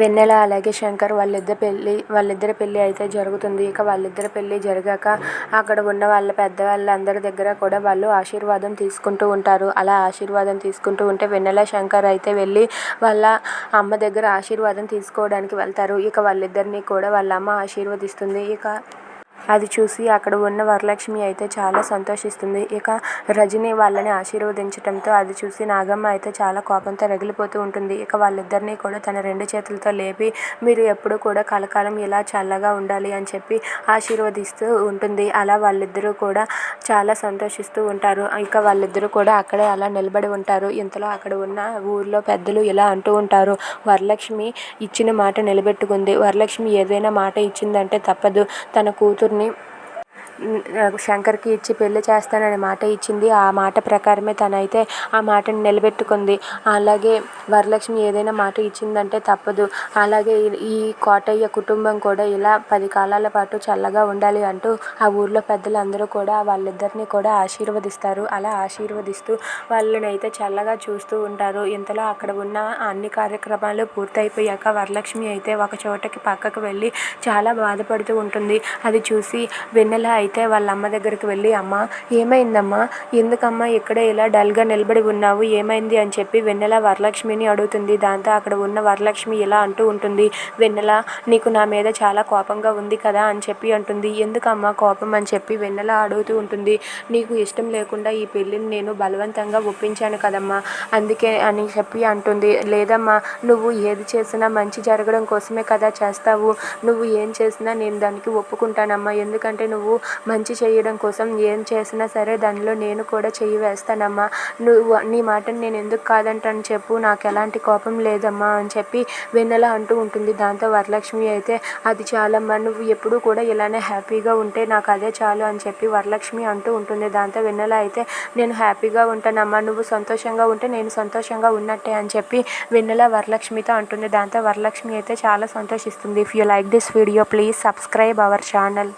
వెన్నెల అలాగే శంకర్ వాళ్ళిద్దరి పెళ్ళి వాళ్ళిద్దరి పెళ్ళి అయితే జరుగుతుంది. ఇక వాళ్ళిద్దరి పెళ్ళి జరిగాక అక్కడ ఉన్న వాళ్ళ పెద్దవాళ్ళందరి దగ్గర కూడా వాళ్ళు ఆశీర్వాదం తీసుకుంటూ ఉంటారు. అలా ఆశీర్వాదం తీసుకుంటూ ఉంటే వెన్నెల శంకర్ అయితే వెళ్ళి వాళ్ళ అమ్మ దగ్గర ఆశీర్వాదం తీసుకోవడానికి వెళ్తారు. ఇక వాళ్ళిద్దరిని కూడా వాళ్ళ అమ్మ ఆశీర్వదిస్తుంది. ఇక అది చూసి అక్కడ ఉన్న వరలక్ష్మి అయితే చాలా సంతోషిస్తుంది. ఇక రజని వాళ్ళని ఆశీర్వదించటంతో అది చూసి నాగమ్మ అయితే చాలా కోపంతో రగిలిపోతూ ఉంటుంది. ఇక వాళ్ళిద్దరినీ కూడా తన రెండు చేతులతో లేపి మీరు ఎప్పుడు కూడా కలకాలం ఇలా చల్లగా ఉండాలి అని చెప్పి ఆశీర్వదిస్తూ ఉంటుంది. అలా వాళ్ళిద్దరూ కూడా చాలా సంతోషిస్తూ ఉంటారు. ఇక వాళ్ళిద్దరూ కూడా అక్కడే అలా నిలబడి ఉంటారు. ఇంతలో అక్కడ ఉన్న ఊర్లో పెద్దలు ఇలా అంటూ ఉంటారు. వరలక్ష్మి ఇచ్చిన మాట నిలబెట్టుకుంది. వరలక్ష్మి ఏదైనా మాట ఇచ్చిందంటే తప్పదు. తన కూతురు name శంకర్కి ఇచ్చి పెళ్ళి చేస్తానని మాట ఇచ్చింది. ఆ మాట ప్రకారమే తనైతే ఆ మాటను నిలబెట్టుకుంది. అలాగే వరలక్ష్మి ఏదైనా మాట ఇచ్చిందంటే తప్పదు. అలాగే ఈ- ఈ కోటయ్య కుటుంబం కూడా ఇలా పది కాలాల పాటు చల్లగా ఉండాలి అంటూ ఆ ఊర్లో పెద్దలందరూ కూడా వాళ్ళిద్దరిని కూడా ఆశీర్వదిస్తారు. అలా ఆశీర్వదిస్తూ వాళ్ళని అయితే చల్లగా చూస్తూ ఉంటారు. ఇంతలో అక్కడ ఉన్న అన్ని కార్యక్రమాలు పూర్తయిపోయాక వరలక్ష్మి అయితే ఒక చోటకి పక్కకు వెళ్ళి చాలా బాధపడుతూ ఉంటుంది. అది చూసి వెన్నెల అయితే వాళ్ళ అమ్మ దగ్గరికి వెళ్ళి అమ్మ ఏమైందమ్మా? ఎందుకమ్మా ఇక్కడ ఇలా డల్గా నిలబడి ఉన్నావు? ఏమైంది? అని చెప్పి వెన్నెల వరలక్ష్మిని అడుగుతుంది. దాంతో అక్కడ ఉన్న వరలక్ష్మి ఇలా అంటూ ఉంటుంది వెన్నెల నీకు నా మీద చాలా కోపంగా ఉంది కదా? అని చెప్పి అంటుంది. ఎందుకమ్మా కోపం? అని చెప్పి వెన్నెల అడుగుతూ ఉంటుంది. నీకు ఇష్టం లేకుండా ఈ పెళ్ళిని నేను బలవంతంగా ఒప్పించాను కదమ్మా అందుకే అని చెప్పి అంటుంది. లేదమ్మా నువ్వు ఏది చేసినా మంచి జరగడం కోసమే కదా చేస్తావు. నువ్వు ఏం చేసినా నేను దానికి ఒప్పుకుంటానమ్మా. ఎందుకంటే నువ్వు మంచి చేయడం కోసం ఏం చేసినా సరే దానిలో నేను కూడా చెయ్యి వేస్తానమ్మా. నువ్వు నీ మాటను నేను ఎందుకు కాదంటాను చెప్పు. నాకు ఎలాంటి కోపం లేదమ్మా అని చెప్పి వెన్నెల అంటూ ఉంటుంది. దాంతో వరలక్ష్మి అయితే అది చాలమ్మా నువ్వు ఎప్పుడూ కూడా ఇలానే హ్యాపీగా ఉంటే నాకు అదే చాలు అని చెప్పి వరలక్ష్మి అంటూ ఉంటుంది. దాంతో వెన్నెల అయితే నేను హ్యాపీగా ఉంటానమ్మా నువ్వు సంతోషంగా ఉంటే నేను సంతోషంగా ఉన్నట్టే అని చెప్పి వెన్నెల వరలక్ష్మితో అంటుంది. దాంతో వరలక్ష్మి అయితే చాలా సంతోషిస్తుంది. If you like this video please subscribe our channel